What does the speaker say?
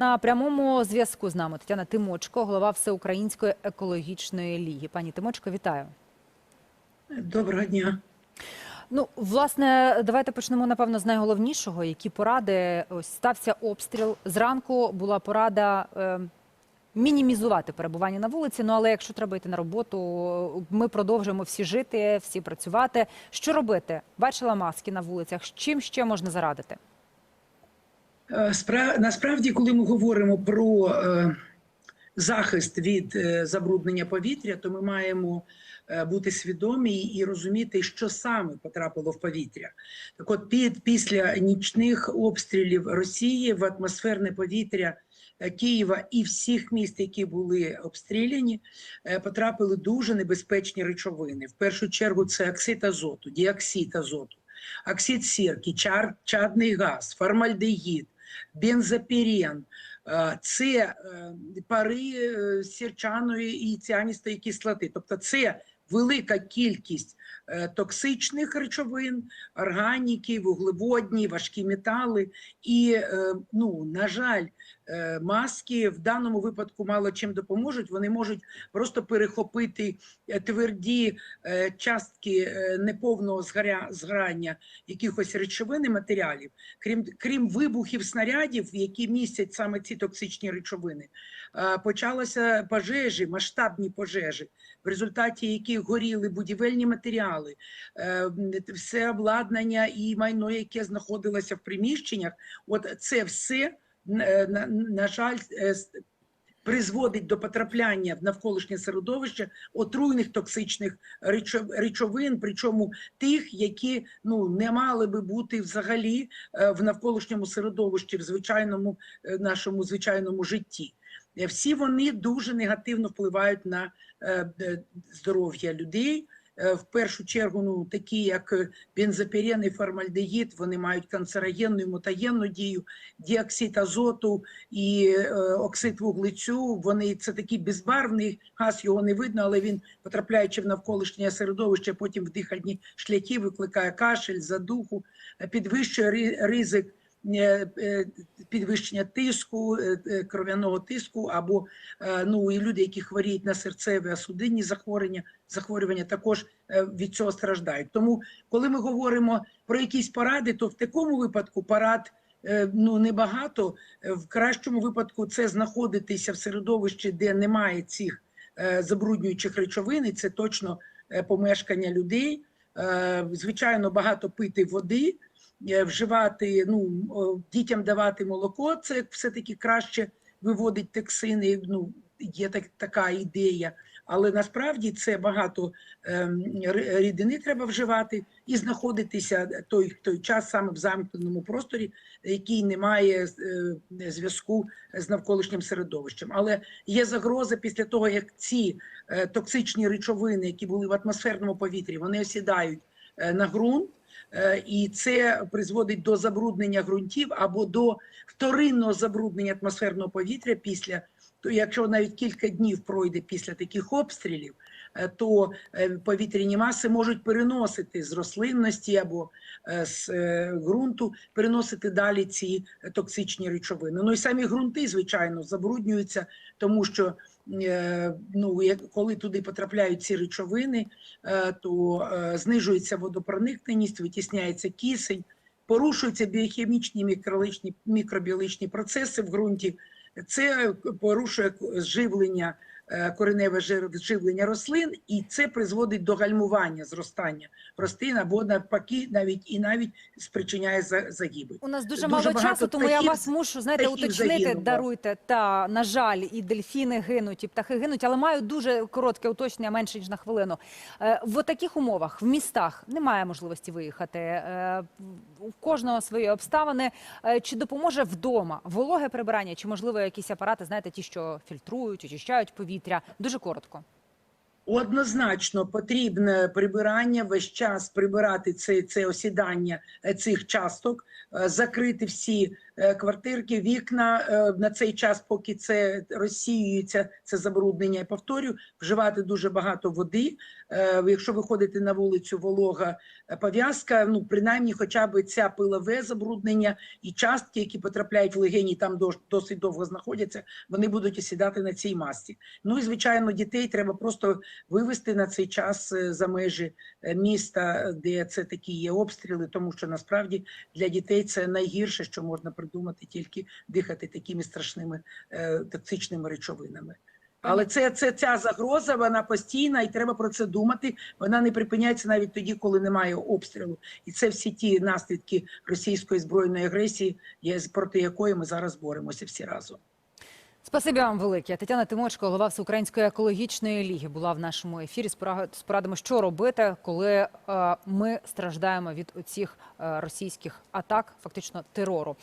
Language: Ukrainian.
На прямому зв'язку з нами Тетяна Тимочко, голова Всеукраїнської екологічної ліги. Пані Тимочко, вітаю. Доброго дня. Ну, власне, давайте почнемо напевно з найголовнішого. Які поради ось стався обстріл зранку. Була порада е, мінімізувати перебування на вулиці. Ну але якщо треба йти на роботу, ми продовжуємо всі жити, всі працювати. Що робити? Бачила маски на вулицях. Чим ще можна зарадити? Е, Насправді, коли ми говоримо про е, захист від е, забруднення повітря, то ми маємо бути свідомі і розуміти, що саме потрапило в повітря. Так от, під, після нічних обстрілів Росії в атмосферне повітря Києва і всіх міст, які були обстріляні, потрапили дуже небезпечні речовини. В першу чергу це оксид азоту, діоксид азоту, оксид сірки, чар, чадний газ, формальдегід, бензопірен. Е, Це е, пари серчаної сірчаної і ціаністої кислоти. Тобто це велика кількість е, токсичних речовин, органіки, вуглеводні, важкі метали. І, е, ну, на жаль, е, маски в даному випадку мало чим допоможуть. Вони можуть просто перехопити тверді частки неповного згорання якихось речовин і матеріалів, крім, крім вибухів снарядів, які містять саме ці токсичні речовини, почалися пожежі, масштабні пожежі, в результаті яких горіли будівельні матеріали, е, все обладнання і майно, яке знаходилося в приміщеннях. От це все, е, на, жаль, е, призводить до потрапляння в навколишнє середовище отруйних токсичних речов- речовин, причому тих, які ну не мали би бути взагалі е, в навколишньому середовищі, в звичайному е, нашому звичайному житті. Е, Всі вони дуже негативно впливають на е, е, здоров'я людей. В першу чергу, ну такі як бензопірен і формальдегід, вони мають канцерогенну і мутагенну дію, діоксид азоту і е, оксид вуглецю. Вони це такий безбарвний газ, його не видно, але він потрапляючи в навколишнє середовище, потім в дихальні шляхи викликає кашель, задуху, підвищує ри- ризик підвищення тиску, е, е, кров'яного тиску, або е, ну і люди, які хворіють на серцеві судинні захворювання, захворювання, також е, від цього страждають. Тому, коли ми говоримо про якісь поради, то в такому випадку парад. е, Ну, небагато. Е, В кращому випадку це знаходитися в середовищі, де немає цих е, забруднюючих речовин, і це точно е, помешкання людей. Е, Звичайно, багато пити води, е, вживати, ну, дітям давати молоко, це все-таки краще виводить токсини. Ну, є так, така ідея. Але насправді це багато ем, рідини треба вживати і знаходитися той, той час саме в замкненому просторі, який не має е, зв'язку з навколишнім середовищем. Але є загроза після того, як ці е, токсичні речовини, які були в атмосферному повітрі, вони осідають е, на ґрунт. Е, І це призводить до забруднення ґрунтів або до вторинного забруднення атмосферного повітря після то, якщо навіть кілька днів пройде після таких обстрілів, е, то е, повітряні маси можуть переносити з рослинності або з ґрунту, переносити далі ці токсичні речовини. Ну і самі ґрунти, звичайно, забруднюються, тому що ну, як- коли туди потрапляють ці речовини, е, то е, знижується водопроникненість, витісняється кисень, порушуються біохімічні мікробіологічні процеси в ґрунті. Це порушує живлення, е, кореневе жир- живлення рослин, і це призводить до гальмування зростання рослин або навпаки, навіть і навіть спричиняє за- загибель. У нас дуже, Дуже мало часу, тому я вас мушу знаєте, уточнити. загинуло. Даруйте та на жаль, і дельфіни гинуть, і птахи гинуть, але маю дуже коротке уточнення, менше ніж на хвилину. Е, В таких умовах в містах немає можливості виїхати. Е, У кожного свої обставини. Е, Чи допоможе вдома вологе прибирання, чи можливо якісь апарати, знаєте, ті, що фільтрують, очищають повітря? Дуже коротко. Однозначно потрібне прибирання весь час прибирати це, це осідання е, цих часток, е, закрити всі квартирки, вікна е, на цей час, поки це розсіюється, це забруднення. Я повторю, вживати дуже багато води. Е, Якщо виходити на вулицю, волога е, пов'язка, ну принаймні, хоча б ця пилове забруднення і частки, які потрапляють в легені, там досить довго знаходяться, вони будуть осідати на цій масці. Ну і звичайно, дітей треба просто вивести на цей час е, за межі е, міста, де це такі є обстріли, тому що насправді для дітей це найгірше, що можна придумати, тільки дихати такими страшними е, токсичними речовинами. Але це, це ця загроза, вона постійна, і треба про це думати. Вона не припиняється навіть тоді, коли немає обстрілу. І це всі ті наслідки російської збройної агресії, проти якої ми зараз боремося всі разом. Спасибі вам велике. Тетяна Тимочко, голова Всеукраїнської екологічної ліги, була в нашому ефірі. з пора- порадами, що робити, коли е, ми страждаємо від оцих е, російських атак, фактично терору.